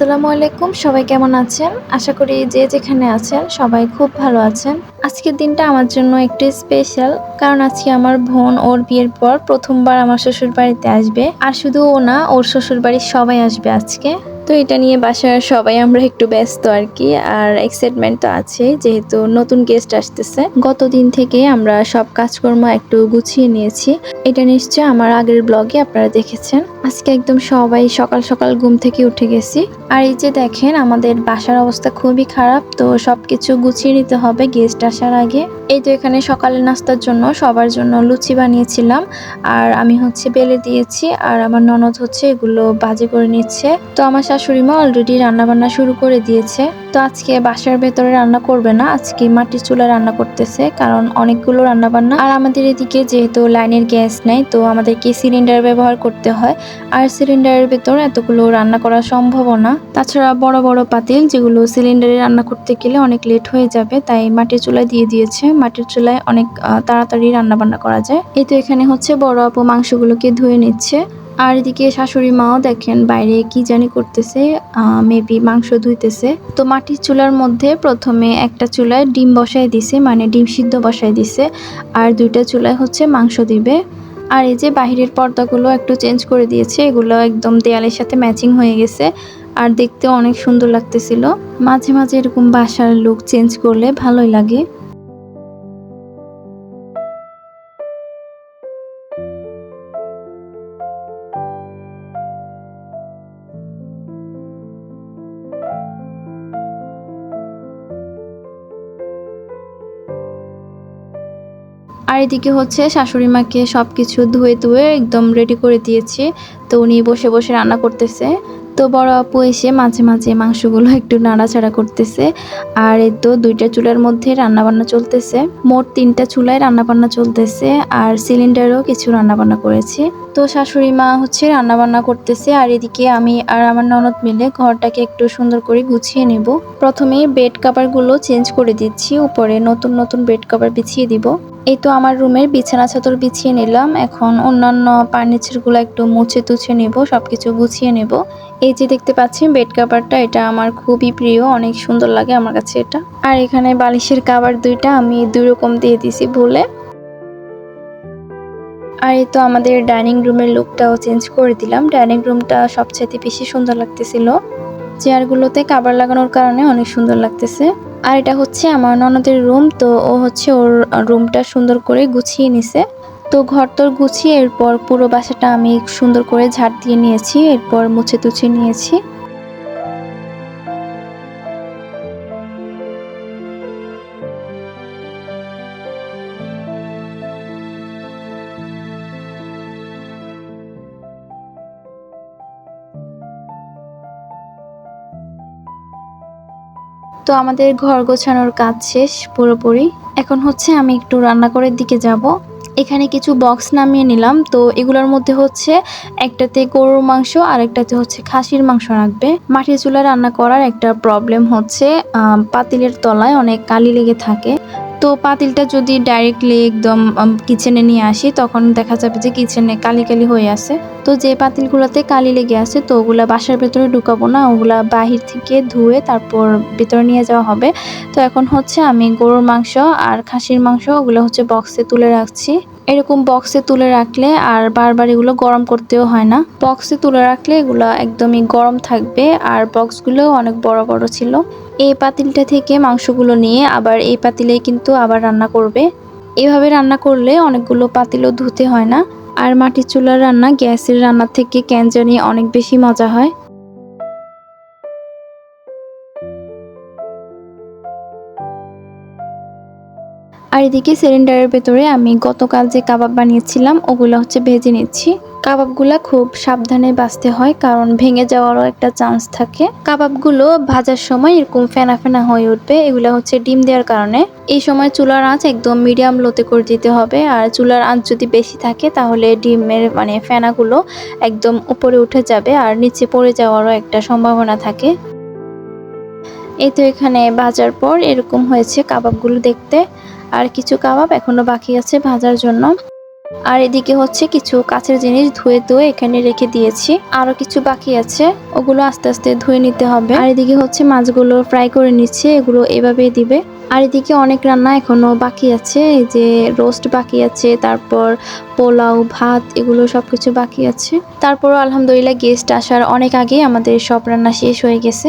আসসালামু আলাইকুম, সবাই কেমন আছেন? আশা করি যে যেখানে আছেন সবাই খুব ভালো আছেন। আজকের দিনটা আমার জন্য একটু স্পেশাল কারণ আজকে আমার বোন ওর বিয়ের পর প্রথমবার আমার শ্বশুর বাড়িতে আসবে। আর শুধু ও না, ওর শ্বশুর বাড়ির সবাই আসবে আজকে। তো এটা নিয়ে বাসার সবাই আমরা একটু ব্যস্ত আর কি, আর এক্সাইটমেন্ট তো আছে যেহেতু নতুন গেস্ট আসতেছে। গত দিন থেকে আমরা সব কাজকর্ম একটু গুছিয়ে নিয়েছি। এটা নিশ্চয় আমার আগের ব্লগে আপনারা দেখেছেন। আজকে একদম সবাই সকাল সকাল ঘুম থেকে উঠে গেছি। আর এই যে দেখেন, আমাদের বাসার অবস্থা খুবই খারাপ, তো সবকিছু গুছিয়ে নিতে হবে গেস্ট আসার আগে। এই তো এখানে সকালের নাস্তার জন্য সবার জন্য লুচি বানিয়েছিলাম, আর আমি হচ্ছে বেলে দিয়েছি, আর আমার ননদ হচ্ছে এগুলো বাজে করে নিচ্ছে। তো আমার শাশুড়ি মা অলরেডি রান্না বান্না শুরু করে দিয়েছে। তো আজকে বাসার ভেতরে রান্না করবে না, আজকে মাটির চুলায় রান্না করতেছে, কারণ অনেকগুলো রান্না বান্না আর আমাদের এদিকে যেহেতু লাইনের গ্যাস নেই, তো আমাদেরকে সিলিন্ডার ব্যবহার করতে হয়। আর সিলিন্ডারের ভেতর এতগুলো রান্না করা সম্ভব না। তাছাড়া বড় বড় পাতিল যেগুলো সিলিন্ডারে রান্না করতে গেলে অনেক লেট হয়ে যাবে, তাই মাটির চুলায় দিয়ে দিয়েছে। মাটির চুলায় অনেক তাড়াতাড়ি রান্না বান্না করা যায়। এই তো এখানে হচ্ছে বড় আপু মাংসগুলোকে ধুয়ে নিচ্ছে। আর এদিকে শাশুড়ি মাও দেখেন বাইরে কি জানি করতেছে মেবি মাংস ধুইতেছে। তো মাটির চুলার মধ্যে প্রথমে একটা চুলায় ডিম বসাই দিছে মানে ডিম সিদ্ধ বসাই দিছে, আর দুইটা চুলায় হচ্ছে মাংস দিবে। আর এই যে বাহিরের পর্দাগুলো একটু চেঞ্জ করে দিয়েছে, এগুলো একদম দেয়ালের সাথে ম্যাচিং হয়ে গেছে, আর দেখতে অনেক সুন্দর লাগতেছিল। মাঝে মাঝে এরকম বাসার লুক চেঞ্জ করলে ভালোই লাগে। আর এদিকে হচ্ছে শাশুড়ি মাকে সব কিছু ধুয়ে ধুয়ে একদম রেডি করে দিয়েছি। তো উনি বসে বসে রান্না করতেছে। তো বড় আপু এসে মাঝে মাঝে মাংসগুলো একটু নাড়াচাড়া করতেছে। আর এর তো দুইটা চুলার মধ্যে রান্নাবান্না চলতেছে। মোট তিনটা চুলায় রান্নাবান্না চলতেছে। আর সিলিন্ডারও কিছু রান্নাবান্না করেছে। তো শাশুড়ি মা হচ্ছে রান্নাবান্না করতেছে, আর এদিকে আমি আর আমার ননদ মিলে ঘরটাকে একটু সুন্দর করে গুছিয়ে নেব। প্রথমে বেড কাভারগুলো চেঞ্জ করে দিচ্ছি, উপরে নতুন নতুন বেড কাভার বিছিয়ে দিব। এই তো আমার রুমের বিছানা চাদর বিছিয়ে নিলাম, এখন অন্যান্য ফার্নিচারগুলো একটু মুছে তুছে নেব, সবকিছু গুছিয়ে নেব। এই যে দেখতে পাচ্ছি বেড কাভারটা এটা আমার খুবই প্রিয়, অনেক সুন্দর লাগে আমার কাছে এটা। আর এখানে বালিশের কাভার দুইটা আমি দুই রকম দিয়ে দিছি ভুলে আর এই তো আমাদের ডাইনিং রুমের লুকটাও চেঞ্জ করে দিলাম। ডাইনিং রুমটা সবচেয়ে বেশি সুন্দর লাগতেছিল। চেয়ারগুলোতে কাবার লাগানোর কারণে অনেক সুন্দর লাগতেছে। আর এটা হচ্ছে আমার ননদের রুম, তো ও হচ্ছে ওর রুমটা সুন্দর করে গুছিয়ে নিছে। তো ঘর তোর গুছিয়ে এরপর পুরো বাসাটা আমি সুন্দর করে ঝাড় দিয়ে নিয়েছি, এরপর মুছে তুছে নিয়েছি। তো আমাদের ঘর গোছানোর কাজ শেষ পুরোপুরি। এখন হচ্ছে আমি একটু রান্নাঘরের দিকে যাব। এখানে কিছু বক্স নামিয়ে নিলাম। তো এগুলোর মধ্যে হচ্ছে একটাতে গরুর মাংস আর একটাতে হচ্ছে খাসির মাংস রাখবে। মাটির চুলা রান্না করার একটা প্রবলেম হচ্ছে পাতিলের তলায় অনেক কালি লেগে থাকে। তো পাতিলটা যদি ডাইরেক্টলি একদম কিচেনে নিয়ে আসি, তখন দেখা যাবে যে কিচেনে কালি কালি হয়ে আছে। তো যে পাতিলগুলোতে কালি লেগে আছে, তো ওগুলা বাসার ভেতরে ঢুকাবো না, ওগুলা বাহির থেকে ধুয়ে তারপর ভেতরে নিয়ে যাওয়া হবে। তো এখন হচ্ছে আমি গরুর মাংস আর খাসির মাংস, ওগুলো হচ্ছে বক্সে তুলে রাখছি। এরকম বক্সে তুলে রাখলে আর বারবার এগুলো গরম করতেও হয় না। বক্সে তুলে রাখলে এগুলো একদমই গরম থাকবে আর বক্সগুলো অনেক বড় বড় ছিল। এই পাতিলটা থেকে মাংসগুলো নিয়ে আবার এই পাতিলে কিন্তু আবার রান্না করবে। এভাবে রান্না করলে অনেকগুলো পাতিলও ধুতে হয় না। আর মাটির চুলার রান্না গ্যাসের রান্নার থেকে কেন জানি অনেক বেশি মজা হয়। আর এদিকে সিলিন্ডারের ভেতরে আমি গতকাল যে কাবাব বানিয়েছিলাম, ওগুলো হচ্ছে ভেজে নিচ্ছি। কাবাবগুলা খুব সাবধানে বাছতে হয়, কারণ ভেঙে যাওয়ারও একটা চান্স থাকে। কাবাবগুলো ভাজার সময় এরকম ফেনা ফেনা হয়ে উঠবে, এগুলো হচ্ছে ডিম দেওয়ার কারণে। এই সময় চুলার আঁচ একদম মিডিয়াম লোতে করে দিতে হবে, আর চুলার আঁচ যদি বেশি থাকে, তাহলে ডিমের মানে ফেনাগুলো একদম উপরে উঠে যাবে, আর নিচে পড়ে যাওয়ারও একটা সম্ভাবনা থাকে। এই তো এখানে ভাজার পর এরকম হয়েছে কাবাবগুলো দেখতে। আর কিছু কাবাব এখনও বাকি আছে ভাজার জন্য। আর এদিকে হচ্ছে কিছু কাছের জিনিস ধুয়ে ধুয়ে এখানে রেখে দিয়েছি। আরও কিছু বাকি আছে, ওগুলো আস্তে আস্তে ধুয়ে নিতে হবে। আর এদিকে হচ্ছে মাছগুলো ফ্রাই করে নিচ্ছে, এগুলো এভাবেই দিবে। আর এদিকে অনেক রান্না এখনও বাকি আছে, এই যে রোস্ট বাকি আছে, তারপর পোলাও, ভাত, এগুলো সবকিছু বাকি আছে। তারপরও আলহামদুলিল্লাহ গেস্ট আসার অনেক আগে আমাদের সব রান্না শেষ হয়ে গেছে।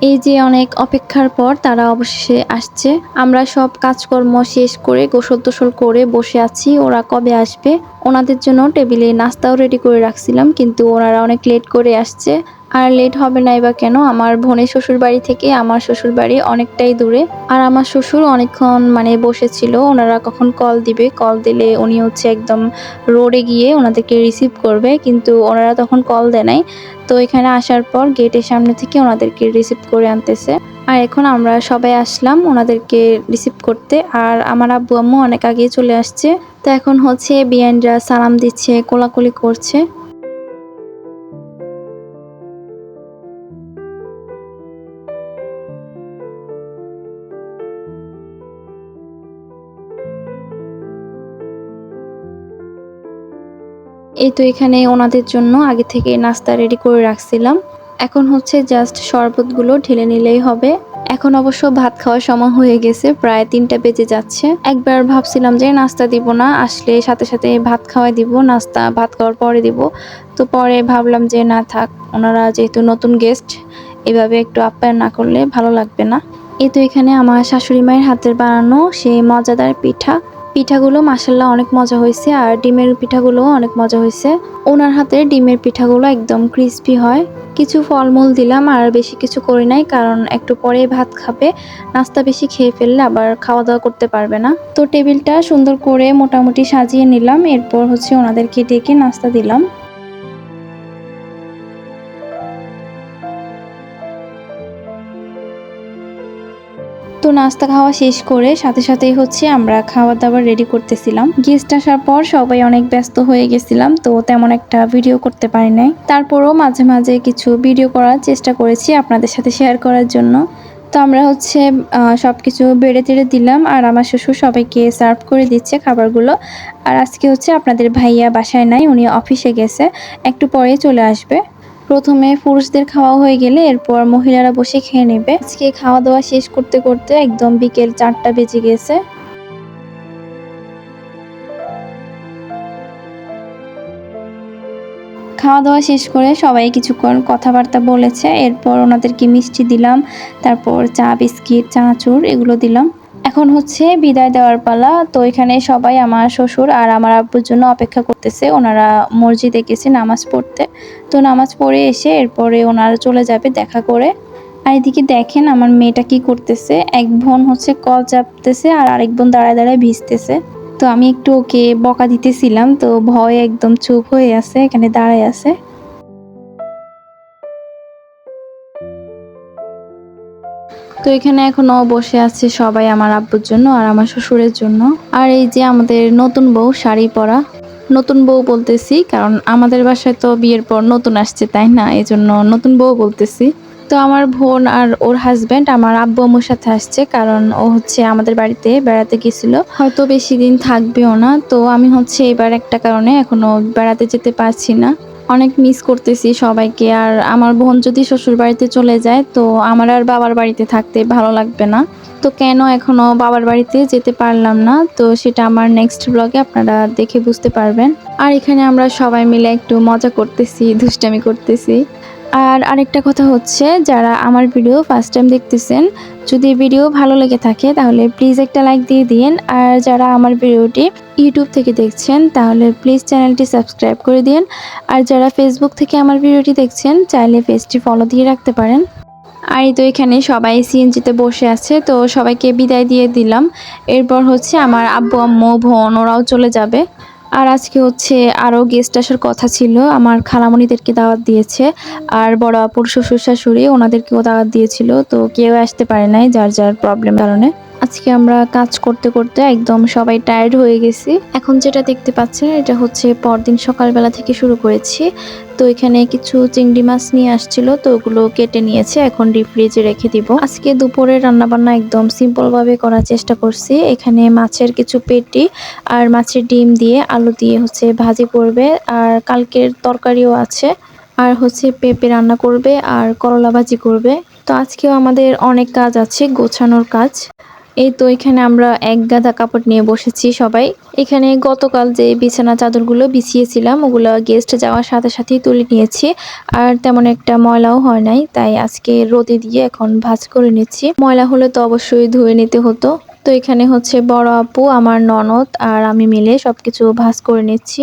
এই যে অনেক অপেক্ষার পর তারা অবশেষে আসছে। আমরা সব কাজকর্ম শেষ করে গোসল টোসল করে বসে আছি। ওরা কবে আসবে? ওনাদের জন্য টেবিলে নাস্তাও রেডি করে রাখছিলাম, কিন্তু ওনারা অনেক লেট করে আসছে। আর লেট হবে নাই বা কেন? আমার বোনের শ্বশুর বাড়ি থেকে আমার শ্বশুর বাড়ি অনেকটাই দূরে। আর আমার শ্বশুর অনেকক্ষণ মানে বসেছিল, ওনারা কখন কল দিবে? কল দিলে উনি হচ্ছে একদম রোডে গিয়ে ওনাদেরকে রিসিভ করবে, কিন্তু ওনারা তখন কল দেয় নাই। তো এখানে আসার পর গেটের সামনে থেকে ওনাদেরকে রিসিভ করে আনতেছে। আর এখন আমরা সবাই আসলাম ওনাদেরকে রিসিভ করতে। আর আমার আব্বু আম্মু অনেক আগেই চলে আসছে। তো এখন হচ্ছে বিয়ানরা সালাম দিচ্ছে, কোলাকুলি করছে। এই তো এখানে ওনাদের জন্য আগে থেকে নাস্তা রেডি করে রাখছিলাম। এখন হচ্ছে জাস্ট শরবতগুলো ঢেলে নিলেই হবে। এখন অবশ্য ভাত খাওয়ার সময় হয়ে গেছে, প্রায় তিনটা বেজে যাচ্ছে। একবার ভাবছিলাম যে নাস্তা দিব না, আসলে সাথে সাথে ভাত খাওয়াই দিব, নাস্তা ভাত খাওয়ার পরে দিব। তো পরে ভাবলাম যে না থাক, ওনারা যেহেতু নতুন গেস্ট এভাবে একটু আপ্যায়ন না করলে ভালো লাগবে না। এই তো এখানে আমার শাশুড়ি মায়ের হাতের বানানো সেই মজাদার পিঠা। পিঠাগুলো মাসাল্লাহ অনেক মজা হয়েছে আর ডিমের পিঠাগুলোও অনেক মজা হয়েছে। ওনার হাতে ডিমের পিঠাগুলো একদম ক্রিস্পি হয়। কিছু ফলমূল দিলাম আর বেশি কিছু করি নাই কারণ একটু পরে ভাত খাবে। নাস্তা বেশি খেয়ে ফেললে আবার খাওয়া দাওয়া করতে পারবে না। তো টেবিলটা সুন্দর করে মোটামুটি সাজিয়ে নিলাম। এরপর হচ্ছে ওনাদেরকে ডেকে নাস্তা দিলাম। তো নাস্তা খাওয়া শেষ করে সাথে সাথেই হচ্ছে আমরা খাওয়া দাওয়া রেডি করতেছিলাম। গেস্ট আসার পর সবাই অনেক ব্যস্ত হয়ে গেছিলাম, তো তেমন একটা ভিডিও করতে পারি নাই। তারপরও মাঝে মাঝে কিছু ভিডিও করার চেষ্টা করেছি আপনাদের সাথে শেয়ার করার জন্য। তো আমরা হচ্ছে সব কিছু বেড়ে তেড়ে দিলাম আর আমার শ্বশুর সবাইকে সার্ভ করে দিচ্ছে খাবারগুলো। আর আজকে হচ্ছে আপনাদের ভাইয়া বাসায় নাই, উনি অফিসে গেছে, একটু পরে চলে আসবে। প্রথমে পুরুষদের খাওয়া হয়ে গেলে এরপর মহিলারা বসে খেয়ে নেবে। আজকে খাওয়া দাওয়া শেষ করতে করতে একদম বিকেল চারটা বেজে গেছে। খাওয়া দাওয়া শেষ করে সবাই কিছুক্ষণ কথাবার্তা বলেছে। এরপর ওনাদেরকে মিষ্টি দিলাম, তারপর চা, বিস্কিট চানাচুর এগুলো দিলাম। এখন হচ্ছে বিদায় দেওয়ার পালা। তো এখানে সবাই আমার শ্বশুর আর আমার আব্বুর জন্য অপেক্ষা করতেছে। ওনারা মসজিদে গেছে নামাজ পড়তে। তো নামাজ পড়ে এসে এরপরে ওনারা চলে যাবে দেখা করে। আর এদিকে দেখেন আমার মেয়েটা কি করতেছে। এক বোন হচ্ছে কল চাপতেছে আর আরেক বোন দাঁড়ায় দাঁড়ায় ভিজতেছে। তো আমি একটু ওকে বকা দিতেছিলাম। তো ভয় একদম চুপ হয়ে আছে, এখানে দাঁড়ায় আছে। তো এখানে এখনও বসে আছে সবাই আমার আব্বুর জন্য আর আমার শ্বশুরের জন্য। আর এই যে আমাদের নতুন বউ, শাড়ি পরা। নতুন বউ বলতেছি, কারণ আমাদের বাসায় তো বিয়ের পর নতুন আসছে, তাই না? এই জন্য নতুন বউ বলতেছি। তো আমার বোন আর ওর হাজব্যান্ড আমার আব্বু আম্মুর সাথে আসছে, কারণ ও হচ্ছে আমাদের বাড়িতে বেড়াতে গেছিল। হয়তো বেশি দিন থাকবেও না, তো আমি হচ্ছে এবার একটা কারণে এখনও বেড়াতে যেতে পারছি না। অনেক মিস করতেছি সবাইকে। আর আমার বোন যদি শ্বশুর বাড়িতে চলে যায়, তো আমার আর বাবার বাড়িতে থাকতে ভালো লাগবে না। তো কেন এখনও বাবার বাড়িতে যেতে পারলাম না? তো সেটা আমার নেক্সট ব্লগে আপনারা দেখে বুঝতে পারবেন। আর এখানে আমরা সবাই মিলে একটু মজা করতেছি, দুষ্টামি করতেছি। আর আরেকটা কথা হচ্ছে, যারা আমার ভিডিও ফার্স্ট টাইম দেখতেছেন, যদি ভিডিও ভালো লেগে থাকে, তাহলে প্লিজ একটা লাইক দিয়ে দিন। আর যারা আমার ভিডিওটি ইউটিউব থেকে দেখছেন, তাহলে প্লিজ চ্যানেলটি সাবস্ক্রাইব করে দিন। আর যারা ফেসবুক থেকে আমার ভিডিওটি দেখছেন, চাইলে পেজটি ফলো দিয়ে রাখতে পারেন। আর তো এখানে সবাই সিএনজিতে বসে আছে, তো সবাইকে বিদায় দিয়ে দিলাম। এরপর হচ্ছে আমার আব্বু, আম্মু, বোন, ওরাও চলে যাবে। আর আজকে হচ্ছে আরও গেস্ট আসার কথা ছিল। আমার খালামণিদেরকে দাওয়াত দিয়েছে আর বড় আপুর শ্বশুর শাশুড়ি ওনাদেরকেও দাওয়াত দিয়েছিল। তো কেউ আসতে পারে নাই, যার যার প্রবলেম কারণে। আজকে আমরা কাজ করতে করতে একদম সবাই টায়ার্ড হয়ে গেছি। এখন যেটা দেখতে পাচ্ছেন, এটা হচ্ছে পরদিন সকালবেলা থেকে শুরু করেছি। তো এখানে কিছু চিংড়ি মাছ নিয়ে আসছিল, তো ওগুলো কেটে নিয়েছে, এখন ডিপ ফ্রিজে রেখে দিব। আজকে দুপুরে রান্না বান্না একদম সিম্পল ভাবে করার চেষ্টা করছি। এখানে মাছের কিছু পেটি আর মাছের ডিম দিয়ে আলু দিয়ে হচ্ছে ভাজি করবে, আর কালকের তরকারিও আছে। আর হচ্ছে পেঁপে রান্না করবে আর করলা ভাজি করবে। তো আজকেও আমাদের অনেক কাজ আছে, গোছানোর কাজ। এই তো এখানে আমরা এক গাদা কাপড় নিয়ে বসেছি সবাই। এখানে গতকাল যে বিছানা চাদরগুলো বিছিয়েছিলাম, ওগুলো গেস্ট যাওয়ার সাথে সাথেই তুলে নিয়েছি। আর তেমন একটা ময়লাও হয় নাই, তাই আজকে রোদে দিয়ে এখন ভাজ করে নিচ্ছি। ময়লা হলে তো অবশ্যই ধুয়ে নিতে হতো। তো এখানে হচ্ছে বড় আপু, আমার ননদ আর আমি মিলে সবকিছু ভাজ করে নিচ্ছি।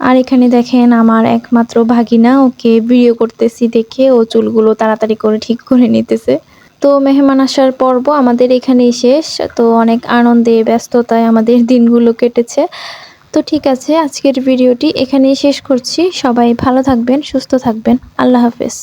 আর এখানে দেখেন আমার একমাত্র ভাগিনা, ওকে ভিডিও করতেছি দেখে ও চুলগুলো তাড়াতাড়ি করে ঠিক করে নিতেছে। তো মেহমান আসার পর্ব আমাদের এখানেই শেষ। তো অনেক আনন্দে, ব্যস্ততায় আমাদের দিনগুলো কেটেছে। তো ঠিক আছে, আজকের ভিডিওটি এখানেই শেষ করছি। সবাই ভালো থাকবেন, সুস্থ থাকবেন। আল্লাহ হাফেজ।